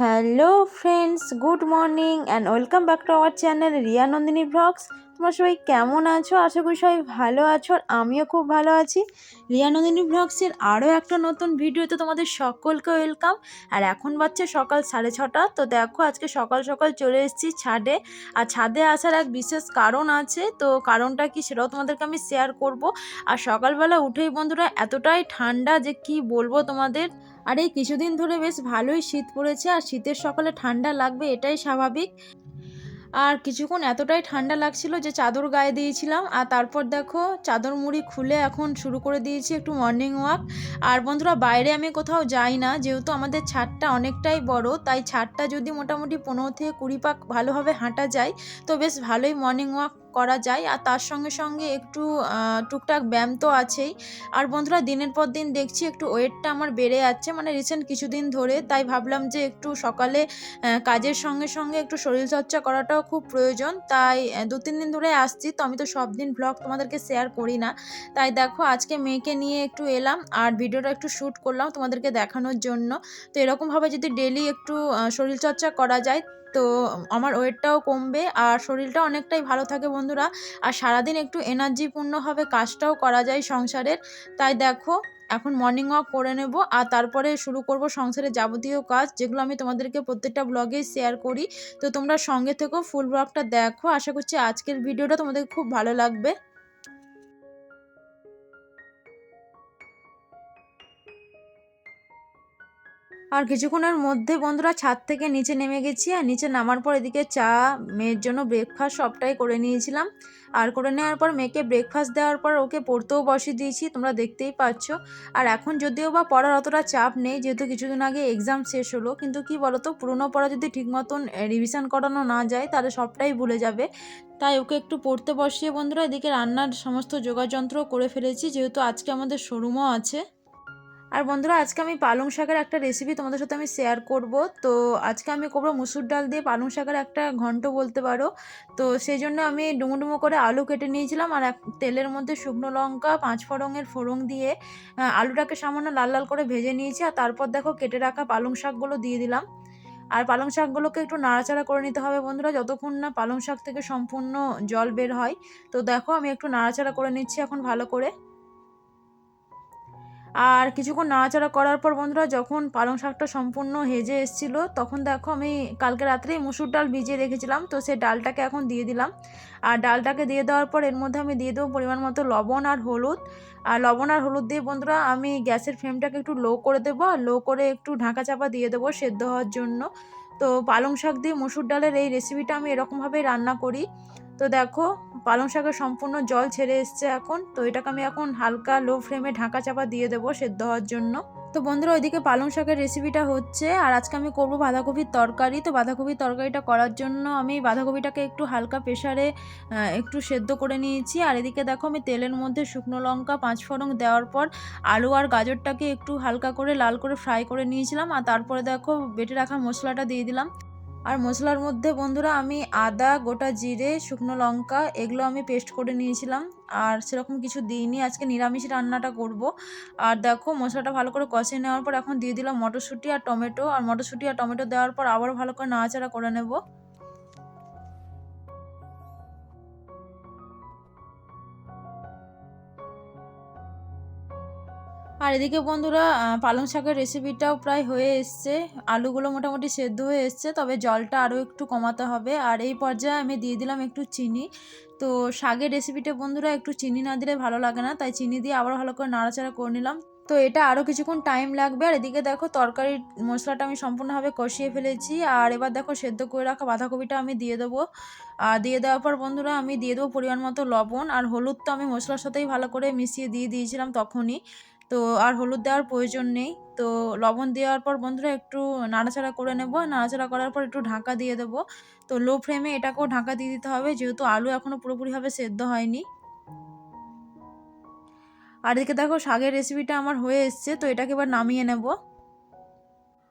Hello friends good morning and welcome back to our channel Riya Nandini blogs তোমরা সবাই কেমন আছো? আশা করি সবাই ভালো আছো আমিও খুব ভালো আছি। রিয়া নন্দিনী ব্লগসের আরও একটা নতুন ভিডিওতে তোমাদের সকলকে ওয়েলকাম আর এখন বাচ্চা সকাল সাড়ে ছটা। তো দেখো, আজকে সকাল সকাল চলে এসেছি ছাদে। আর ছাদে আসার এক বিশেষ কারণ আছে। তো কারণটা কি সেটাও তোমাদেরকে আমি শেয়ার করব। আর সকালবেলা উঠেই বন্ধুরা, এতটাই ঠান্ডা যে কি বলব তোমাদের? আর এই কিছুদিন ধরে বেশ ভালোই শীত পড়েছে আর শীতের সকালে ঠান্ডা লাগবে, এটাই স্বাভাবিক। আর কিছুক্ষণ এতটাই ঠান্ডা লাগছিল যে চাদর গায়ে দিয়েছিলাম, আর তারপর দেখো চাদর মুড়ি খুলে এখন শুরু করে দিয়েছি একটু মর্নিং ওয়াক আর বন্ধুরা, বাইরে আমি কোথাও যাই না, যেহেতু আমাদের ছাদটা অনেকটাই বড়, তাই ছাদটা যদি মোটামুটি পনেরো থেকে কুড়ি পাক ভালোভাবে হাঁটা যায়, তো বেশ ভালোই মর্নিং ওয়াক করা যায় আর তার সঙ্গে সঙ্গে একটু টুকটাক ব্যায়াম তো আছেই। আর বন্ধুরা, দিনের পর দিন দেখছি একটু ওয়েটটা আমার বেড়ে যাচ্ছে। মানে রিসেন্ট কিছুদিন ধরে তাই ভাবলাম যে একটু সকালে কাজের সঙ্গে সঙ্গে একটু শরীরচর্চা করাটাও খুব প্রয়োজন। তাই দু, তিন দিন ধরে আসছি। তো আমি তো সব দিন ব্লগ তোমাদেরকে শেয়ার করি না। তাই দেখো, আজকে মেয়েকে নিয়ে একটু এলাম আর ভিডিওটা একটু শ্যুট করলাম তোমাদেরকে দেখানোর জন্য। তো এরকমভাবে যদি ডেলি একটু শরীরচর্চা করা যায় তো আমার ওয়েটটাও কমবে আর শরীরটা অনেকটাই ভালো থাকে বন্ধুরা। আর সারাদিন একটু এনার্জিপূর্ণভাবে কাজটাও করা যায় সংসারের। তাই দেখো, এখন মর্নিং ওয়াক করে নেব আর তারপরে শুরু করব সংসারের যাবতীয় কাজ যেগুলো আমি তোমাদেরকে প্রত্যেকটা ব্লগে শেয়ার করি। তো তোমরা সঙ্গে থেকেও ফুল ব্লগটা দেখো। আশা করছি আজকের ভিডিওটা তোমাদের খুব ভালো লাগবে। আর কিছুক্ষণের মধ্যে বন্ধুরা ছাদ থেকে নিচে নেমে গেছি আর নিচে নামার পর এদিকে চা, মেয়ের জন্য ব্রেকফাস্ট সবটাই করে নিয়েছিলাম। আর করে নেওয়ার পর মেয়েকে ব্রেকফাস্ট দেওয়ার পর ওকে পড়তেও বসিয়ে দিয়েছি, তোমরা দেখতেই পাচ্ছ। আর এখন যদিও বা পড়ার অতটা চাপ নেই, যেহেতু কিছুদিন আগে এক্সাম শেষ হলো, কিন্তু কি বলতো, পুরনো পড়া যদি ঠিক মতন রিভিশন করানো না যায়, তাহলে সবটাই ভুলে যাবে। তাই ওকে একটু পড়তে বসিয়ে বন্ধুরা এদিকে রান্নার সমস্ত যোগাযন্ত্র করে ফেলেছি, যেহেতু আজকে আমাদের শোরুমও আছে। আর বন্ধুরা, আজকে আমি পালং শাকের একটা রেসিপি তোমাদের সাথে আমি শেয়ার করব। তো আজকে আমি করব মুসুর ডাল দিয়ে পালং শাকের একটা ঘন্ট বলতে পারো। তো সেই জন্য আমি ডুমো ডুমো করে আলু কেটে নিয়েছিলাম আর এক তেলের মধ্যে শুকনো লঙ্কা, পাঁচ ফোড়ঙের ফোড়ং দিয়ে আলুটাকে সামান্য লাল লাল করে ভেজে নিয়েছি আর তারপর দেখো কেটে রাখা পালং শাকগুলো দিয়ে দিলাম। আর পালং শাকগুলোকে একটু নাড়াচাড়া করে নিতে হবে বন্ধুরা, যতক্ষণ না পালং শাক থেকে সম্পূর্ণ জল বের হয়। তো দেখো আমি একটু নাড়াচাড়া করে নিচ্ছি এখন ভালো করে। আর কিছুক্ষণ নাড়াচাড়া করার পর বন্ধুরা যখন পালং শাকটা সম্পূর্ণ হেজে এসেছিল, তখন দেখো আমি কালকে রাত্রেই মুসুর ডাল ভিজিয়ে রেখেছিলাম, তো সেই ডালটাকে এখন দিয়ে দিলাম। আর ডালটাকে দিয়ে দেওয়ার পর এর মধ্যে আমি দিয়ে দেবো পরিমাণ মতো লবণ আর হলুদ। আর লবণ আর হলুদ দিয়ে বন্ধুরা আমি গ্যাসের ফ্লেমটাকে একটু লো করে দেবো আর লো করে একটু ঢাকা চাপা দিয়ে দেবো সেদ্ধ হওয়ার জন্য। তো পালং শাক দিয়ে মুসুর ডালের এই রেসিপিটা আমি এরকমভাবেই রান্না করি। তো দেখো, পালং শাকের সম্পূর্ণ জল ছেড়ে এসছে এখন। তো এটাকে আমি এখন হালকা লো ফ্লেমে ঢাকা চাপা দিয়ে দেবো সেদ্ধ হওয়ার জন্য। তো বন্ধুরা, ওইদিকে পালং শাকের রেসিপিটা হচ্ছে। আর আজকে আমি করব বাঁধাকপির তরকারি। তো বাঁধাকপির তরকারিটা করার জন্য আমি বাঁধাকপিটাকে একটু হালকা প্রেশারে একটু সেদ্ধ করে নিয়েছি। আর এদিকে দেখো, আমি তেলের মধ্যে শুকনো লঙ্কা, পাঁচ ফোড়ন দেওয়ার পর আলু আর গাজরটাকে একটু হালকা করে, লাল করে ফ্রাই করে নিয়েছিলাম। আর তারপরে দেখো, বেটে রাখা মশলাটা দিয়ে দিলাম। আর মশলার মধ্যে বন্ধুরা আমি আদা, গোটা জিরে, শুকনো লঙ্কা এগুলো আমি পেস্ট করে নিয়েছিলাম। আর সেরকম কিছু দিইনি। আজকে নিরামিষ রান্নাটা করব। আর দেখো, মশলাটা ভালো করে কষে নেওয়ার পর এখন দিয়ে দিলাম মটরশুঁটি আর টমেটো। আর মটরশুঁটি আর টমেটো দেওয়ার পর আবার ভালো করে নাড়াচাড়া করে নেব। আর এদিকে বন্ধুরা পালং শাকের রেসিপিটাও প্রায় হয়ে এসছে। আলুগুলো মোটামুটি সেদ্ধ হয়ে এসছে, তবে জলটা আরও একটু কমাতে হবে। আর এই পর্যায়ে আমি দিয়ে দিলাম একটু চিনি। তো শাকের রেসিপিটা বন্ধুরা, একটু চিনি না দিলে ভালো লাগে না, তাই চিনি দিয়ে আবার ভালো করে নাড়াচাড়া করে নিলাম। তো এটা আরও কিছুক্ষণ টাইম লাগবে। আর এদিকে দেখো তরকারির মশলাটা আমি সম্পূর্ণভাবে কষিয়ে ফেলেছি। আর এবার দেখো, সেদ্ধ করে রাখা বাঁধাকপিটা আমি দিয়ে দেবো। আর দিয়ে দেওয়ার পর বন্ধুরা, আমি দিয়ে দেবো পরিমাণ মতো লবণ। আর হলুদ তো আমি মশলার সাথেই ভালো করে মিশিয়ে দিয়ে দিয়েছিলাম তখনই। তো আর হলুদ দেওয়ার প্রয়োজন নেই। তো লবণ দেওয়ার পর বন্ধুরা একটু নাড়াচাড়া করে নেব। নাড়াচাড়া করার পর একটু ঢাকা দিয়ে দেবো। তো লো ফ্লেমে এটাকেও ঢাকা দিয়ে দিতে হবে। যেহেতু আলু এখনও পুরোপুরিভাবে সেদ্ধ হয়নি। আর এদিকে দেখো শাকের রেসিপিটা আমার হয়ে এসছে। তো এটাকে এবার নামিয়ে নেব।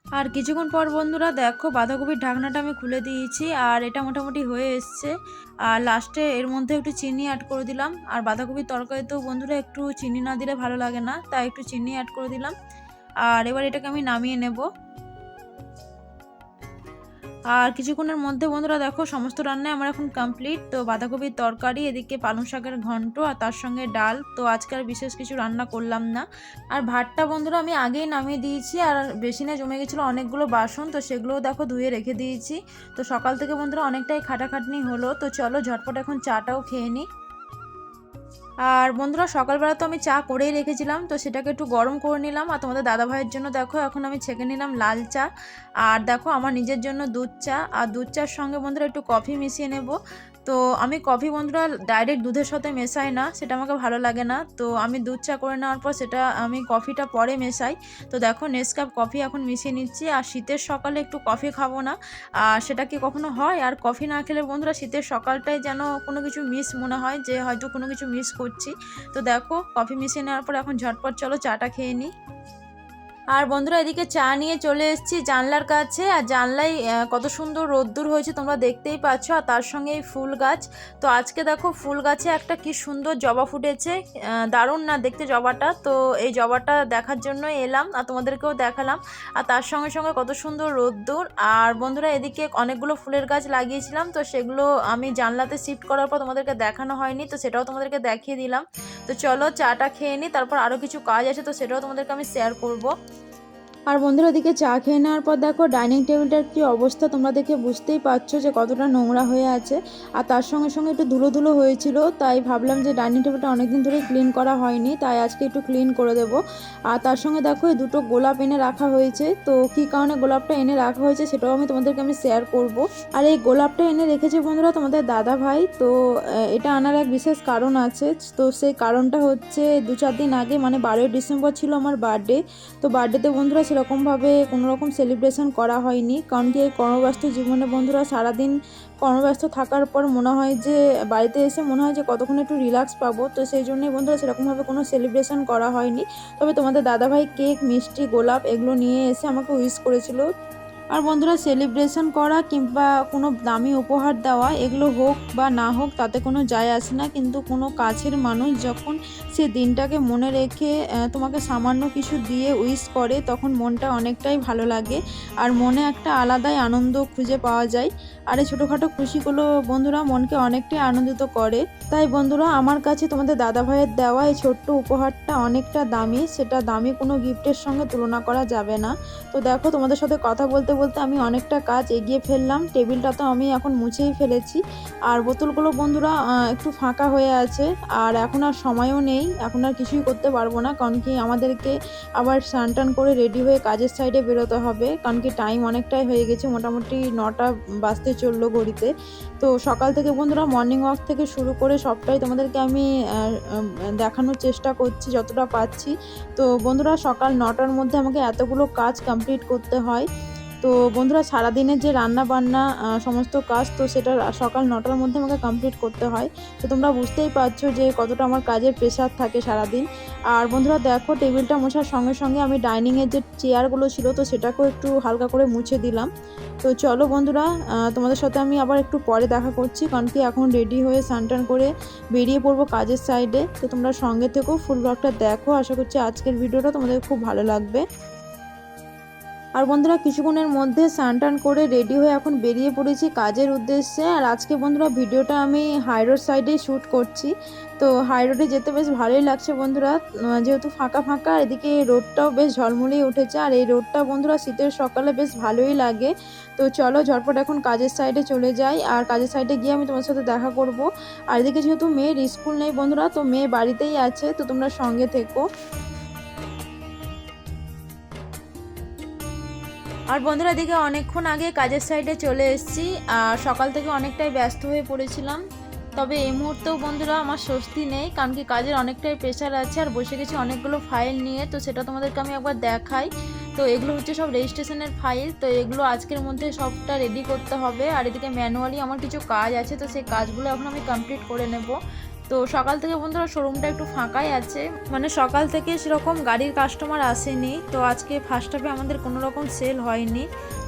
আর কিছুক্ষণ পর বন্ধুরা দেখো বাঁধাকপির ঢাকনাটা আমি খুলে দিয়েছি আর এটা মোটামুটি হয়ে এসছে। আর লাস্টে এর মধ্যে একটু চিনি অ্যাড করে দিলাম। আর বাঁধাকপির তরকারিতেও বন্ধুরা একটু চিনি না দিলে ভালো লাগে না, তাই একটু চিনি অ্যাড করে দিলাম। আর এবার এটাকে আমি নামিয়ে নেব। আর কিছুক্ষণের মধ্যে বন্ধুরা দেখো, সমস্ত রান্নায় আমার এখন কমপ্লিট তো বাঁধাকপির তরকারি, এদিকে পালং শাকের ঘন্ট আর তার সঙ্গে ডাল। তো আজকে আর বিশেষ কিছু রান্না করলাম না। আর ভাতটা বন্ধুরা আমি আগেই নামিয়ে দিয়েছি আর বেসিনে জমে গেছিল অনেকগুলো বাসন। তো সেগুলোও দেখো ধুয়ে রেখে দিয়েছি। তো সকাল থেকে বন্ধুরা অনেকটাই খাটাখাটনি হলো। তো চলো ঝটপট এখন চাটাও খেয়ে নিই। আর বন্ধুরা, সকালবেলা তো আমি চা করেই রেখেছিলাম, তো সেটাকে একটু গরম করে নিলাম। আর তোমাদের দাদা ভাইয়ের জন্য দেখো, এখন আমি ছেঁকে নিলাম লাল চা। আর দেখো, আমার নিজের জন্য দুধ চা। আর দুধ চার সঙ্গে বন্ধুরা একটু কফি মিশিয়ে নেব। তো আমি কফি বন্ধুরা ডাইরেক্ট দুধের সাথে মেশাই না, সেটা আমাকে ভালো লাগে না। তো আমি দুধ চা করে নেওয়ার পর সেটা আমি কফিটা পরে মেশাই। তো দেখো নেসকাপ কফি এখন মিশিয়ে নিচ্ছি, আর শীতের সকালে একটু কফি খাব না। আর সেটা কি কখনো হয়? আর কফি না খেলে বন্ধুরা শীতের সকালটাই যেন কোনো কিছু মিস মনে হয়, যে হয়তো কোনো কিছু মিস করছি। তো দেখো কফি মিশিয়ে নেওয়ার পর এখন ঝটপট চলো চাটা খেয়ে নিই। আর বন্ধুরা এদিকে চা নিয়ে চলে এসেছি জানলার কাছে। আর জানলায় কত সুন্দর রোদ্দুর হয়েছে, তোমরা দেখতেই পাচ্ছ। আর তার সঙ্গে এই ফুল গাছ। তো আজকে দেখো, ফুল গাছে একটা কি সুন্দর জবা ফুটেছে। দারুণ না দেখতে জবাটা। তো এই জবাটা দেখার জন্য এলাম আর তোমাদেরকেও দেখালাম। আর তার সঙ্গে সঙ্গে কত সুন্দর রোদ্দুর। আর বন্ধুরা এদিকে অনেকগুলো ফুলের গাছ লাগিয়েছিলাম। তো সেগুলো আমি জানলাতে শিফট করার পর তোমাদেরকে দেখানো হয়নি। তো সেটাও তোমাদেরকে দেখিয়ে দিলাম। তো চলো চাটা খেয়ে নিই তারপর আরও কিছু কাজ আছে, তো সেটাও তোমাদেরকে আমি শেয়ার করব। আর বন্ধুরা, ওদিকে চা খেয়ে নেওয়ার পর দেখো, ডাইনিং টেবিলটার কি অবস্থা তোমরা দেখে বুঝতেই পারছ যে কতটা নোংরা হয়ে আছে। আর তার সঙ্গে সঙ্গে একটু ধুলো ধুলো হয়েছিল, তাই ভাবলাম যে ডাইনিং টেবিলটা অনেকদিন ধরে ক্লিন করা হয়নি, তাই আজকে একটু ক্লিন করে দেবো। আর তার সঙ্গে দেখো, এই দুটো গোলাপ এনে রাখা হয়েছে, তো কী কারণে গোলাপটা এনে রাখা হয়েছে সেটাও আমি তোমাদেরকে আমি শেয়ার করব। আর এই গোলাপটা এনে রেখেছে বন্ধুরা তোমাদের দাদা ভাই তো এটা আনার এক বিশেষ কারণ আছে, তো সেই কারণটা হচ্ছে দু চার দিন আগে মানে বারোই ডিসেম্বর ছিল আমার বার্থডে তো বার্থডেতে বন্ধুরা সেরকমভাবে কোনোরকম সেলিব্রেশন করা হয়নি। কারণ কি এই কর্মব্যস্ত জীবনে বন্ধুরা সারাদিন কর্মব্যস্ত থাকার পর মনে হয় যে বাড়িতে এসে মনে হয় যে কতক্ষণ একটু রিল্যাক্স পাবো। তো সেই জন্যই বন্ধুরা সেরকমভাবে কোনো সেলিব্রেশন করা হয়নি। তবে তোমাদের দাদাভাই কেক মিষ্টি, গোলাপ এগুলো নিয়ে এসে আমাকে উইশ করেছিল। আর বন্ধুরা সেলিব্রেশন করা কিংবা কোনো দামি উপহার দেওয়া, এগুলো হোক বা না হোক, তাতে কোনো যায় আসে না। কিন্তু কোনো কাছের মানুষ যখন সে দিনটাকে মনে রেখে তোমাকে সামান্য কিছু দিয়ে উইশ করে, তখন মনটা অনেকটাই ভালো লাগে। আর মনে একটা আলাদাই আনন্দ খুঁজে পাওয়া যায়। আর এই ছোটোখাটো খুশিগুলো বন্ধুরা, মনকে অনেকটাই আনন্দিত করে। তাই বন্ধুরা, আমার কাছে তোমাদের দাদা ভাইয়ের দেওয়া এই ছোট্ট উপহারটা অনেকটা দামি। সেটা দামি কোনো গিফটের সঙ্গে তুলনা করা যাবে না। তো দেখো, তোমাদের সাথে কথা বলতে বলতে আমি অনেকটা কাজ এগিয়ে ফেললাম। টেবিলটা তো আমি এখন মুছেই ফেলেছি। আর বোতলগুলো বন্ধুরা একটু ফাঁকা হয়ে আছে। আর এখন আর সময়ও নেই। এখন আর কিছুই করতে পারব না। কারণ কি আমাদেরকে আবার স্নান টান করে রেডি হয়ে কাজের সাইডে বেরোতে হবে। কারণ কি টাইম অনেকটাই হয়ে গেছে। মোটামুটি নটা বাজতে চলল ঘড়িতে। তো সকাল থেকে বন্ধুরা, মর্নিং ওয়াক থেকে শুরু করে সবটাই তোমাদেরকে আমি দেখানোর চেষ্টা করছি, যতটা পাচ্ছি। তো বন্ধুরা, সকাল নটার মধ্যে আমাকে এতগুলো কাজ কমপ্লিট করতে হয়। তো বন্ধুরা সারাদিনের যে রান্না বান্না সমস্ত কাজ, তো সেটা সকাল নটার মধ্যে আমাকে কমপ্লিট করতে হয়। তো তোমরা বুঝতেই পারছ যে কতটা আমার কাজের প্রেশার থাকে সারাদিন। আর বন্ধুরা দেখো টেবিলটা মোছার সঙ্গে সঙ্গে আমি ডাইনিংয়ের যে চেয়ারগুলো ছিল, তো সেটাকেও একটু হালকা করে মুছে দিলাম। তো চলো বন্ধুরা তোমাদের সাথে আমি আবার একটু পরে দেখা করছি, কারণ কি এখন রেডি হয়ে স্নান করে বেরিয়ে পড়ব কাজের সাইডে তো তোমরা সঙ্গে থেকেও ফুল ব্লগটা দেখো। আশা করছি আজকের ভিডিওটা তোমাদের খুব ভালো লাগবে। আর বন্ধুরা কিছুক্ষণের মধ্যে স্নান টান করে রেডি হয়ে এখন বেরিয়ে পড়েছি কাজের উদ্দেশ্যে। আর আজকে বন্ধুরা ভিডিওটা আমি হাইরোড সাইডেই শ্যুট করছি। তো হাইরোডে যেতে বেশ ভালোই লাগছে বন্ধুরা। যেহেতু ফাঁকা ফাঁকা এদিকে রোডটাও বেশ ঝলমলিয়ে উঠেছে। আর এই রোডটা বন্ধুরা শীতের সকালে বেশ ভালোই লাগে। তো চলো ঝটপট এখন কাজের সাইডে চলে যাই। আর কাজের সাইডে গিয়ে আমি তোমার সাথে দেখা করব। আর এদিকে যেহেতু মেয়ের স্কুল নেই বন্ধুরা, তো মেয়ে বাড়িতেই আছে। তো তোমরা সঙ্গে থেকো। আর বন্ধুরা দিকে অনেকক্ষণ আগে কাজের সাইডে চলে এসেছি, আর সকাল থেকে অনেকটাই ব্যস্ত হয়ে পড়েছিলাম। তবে এই মুহূর্তেও বন্ধুরা আমার স্বস্তি নেই, কারণ কি কাজের অনেকটাই প্রেশার আছে আর বসে গেছি অনেকগুলো ফাইল নিয়ে, তো সেটা তোমাদেরকে আমি একবার দেখাই। তো এগুলো হচ্ছে সব রেজিস্ট্রেশনের ফাইল তো এগুলো আজকের মধ্যে সবটা রেডি করতে হবে। আর এদিকে ম্যানুয়ালি আমার কিছু কাজ আছে, তো সেই কাজগুলো এখন আমি কমপ্লিট করে নেব। তো সকাল থেকে বন্ধুরা শোরুমটা একটু ফাঁকাই আছে। মানে সকাল থেকে সেরকম গাড়ির কাস্টমার আসেনি। তো আজকে ফার্স্ট হাফে আমাদের কোনো রকম সেল হয়নি।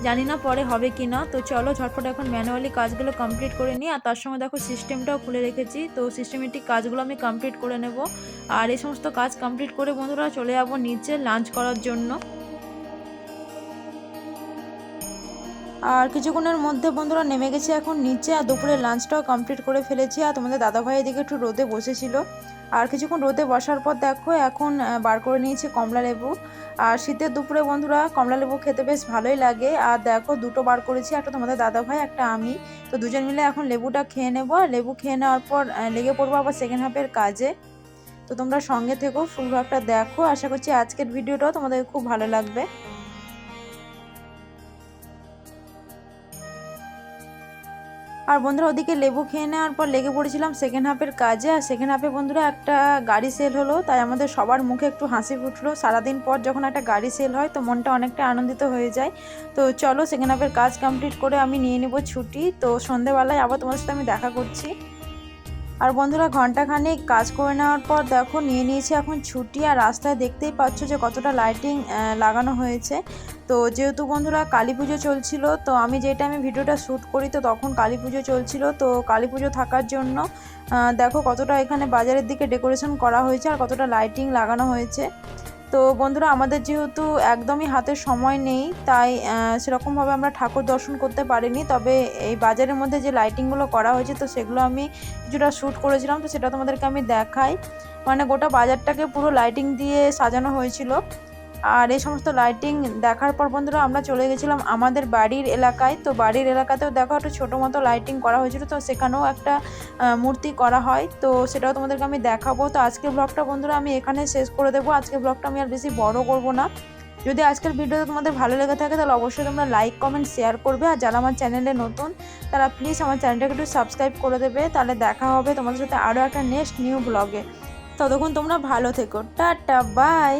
জানি না পরে হবে কি না তো চলো ঝটপট এখন ম্যানুয়ালি কাজগুলো কমপ্লিট করে নিই। আর তার সঙ্গে দেখো সিস্টেমটাও খুলে রেখেছি। তো সিস্টেমেটিক কাজগুলো আমি কমপ্লিট করে নেব। আর এই সমস্ত কাজ কমপ্লিট করে বন্ধুরা চলে যাব নিচে লাঞ্চ করার জন্য। আর কিছুক্ষণের মধ্যে বন্ধুরা নেমে গেছি এখন নিচে, আর দুপুরে লাঞ্চটাও কমপ্লিট করে ফেলেছি। আর তোমাদের দাদাভাই এদিকে একটু রোদে বসেছিল। আর কিছুক্ষণ রোদে বসার পর দেখো, এখন বার করে নিয়েছি কমলা লেবু। আর শীতের দুপুরে বন্ধুরা কমলা লেবু খেতে বেশ ভালোই লাগে। আর দেখো, দুটো বার করেছি, একটা তোমাদের দাদাভাই, একটা আমি। তো দুজন মিলে এখন লেবুটা খেয়ে নেব। আর লেবু খেয়ে নেওয়ার পর লেগে পড়ব আবার সেকেন্ড হাফের কাজে। তো তোমরা সঙ্গে থেকো ফুল ভাগটা দেখো। আশা করছি আজকের ভিডিওটাও তোমাদের খুব ভালো লাগবে। আর বন্ধুরা ওদিকে লেবু খেয়ে নেওয়ার পর লেগে পড়েছিলাম সেকেন্ড হাফের কাজে। আর সেকেন্ড হাফে বন্ধুরা একটা গাড়ি সেল হলো, তাই আমাদের সবার মুখে একটু হাসি ফুটলো। সারাদিন পর যখন একটা গাড়ি সেল হয়, তো মনটা অনেকটা আনন্দিত হয়ে যায়। তো চলো সেকেন্ড হাফের কাজ কমপ্লিট করে আমি নিয়ে নেব ছুটি। তো সন্ধেবেলায় আবার তোমার সাথে আমি দেখা করছি। আর বন্ধুরা ঘন্টাখানেক কাজ করে নেওয়ার পর দেখো নিয়ে নিয়েছি এখন ছুটি আর রাস্তায় দেখতেই পাচ্ছ যে কতটা লাইটিং লাগানো হয়েছে। তো যেহেতু বন্ধুরা কালী পুজো চলছিল, তো আমি যে টাইমে ভিডিওটা শ্যুট করি, তো তখন কালী পুজো চলছিল। তো কালী পুজো থাকার জন্য দেখো কতটা এখানে বাজারের দিকে ডেকোরেশন করা হয়েছে আর কতটা লাইটিং লাগানো হয়েছে। তো বন্ধুরা, আমাদের যেহেতু একদমই হাতে সময় নেই, তাই সেরকমভাবে আমরা ঠাকুর দর্শন করতে পারিনি। তবে এই বাজারের মধ্যে যে লাইটিংগুলো করা হয়েছে, তো সেগুলো আমি কিছুটা শ্যুট করেছিলাম। তো সেটা তোমাদেরকে আমি দেখাই। মানে গোটা বাজারটাকে পুরো লাইটিং দিয়ে সাজানো হয়েছিল। আর এই সমস্ত লাইটিং দেখার পর বন্ধুরা আমরা চলে গেছিলাম আমাদের বাড়ির এলাকায়। তো বাড়ির এলাকাতেও দেখো একটা ছোটো মতো লাইটিং করা হয়েছিল, তো সেখানেও একটা মূর্তি করা হয়। তো সেটাও তোমাদেরকে আমি দেখাবো। তো আজকের ব্লগটা বন্ধুরা আমি এখানে শেষ করে দেবো। আজকের ব্লগটা আমি আর বেশি বড় করব না। যদি আজকের ভিডিওটা তোমাদের ভালো লেগে থাকে, তাহলে অবশ্যই তোমরা লাইক কমেন্ট শেয়ার করবে। আর যারা আমার চ্যানেলে নতুন, তারা প্লিজ আমার চ্যানেলটাকে একটু সাবস্ক্রাইব করে দেবে। তাহলে দেখা হবে তোমাদের সাথে আরও একটা নেক্সট নিউ ব্লগে ততক্ষণ তোমরা ভালো থেকো। Tata bye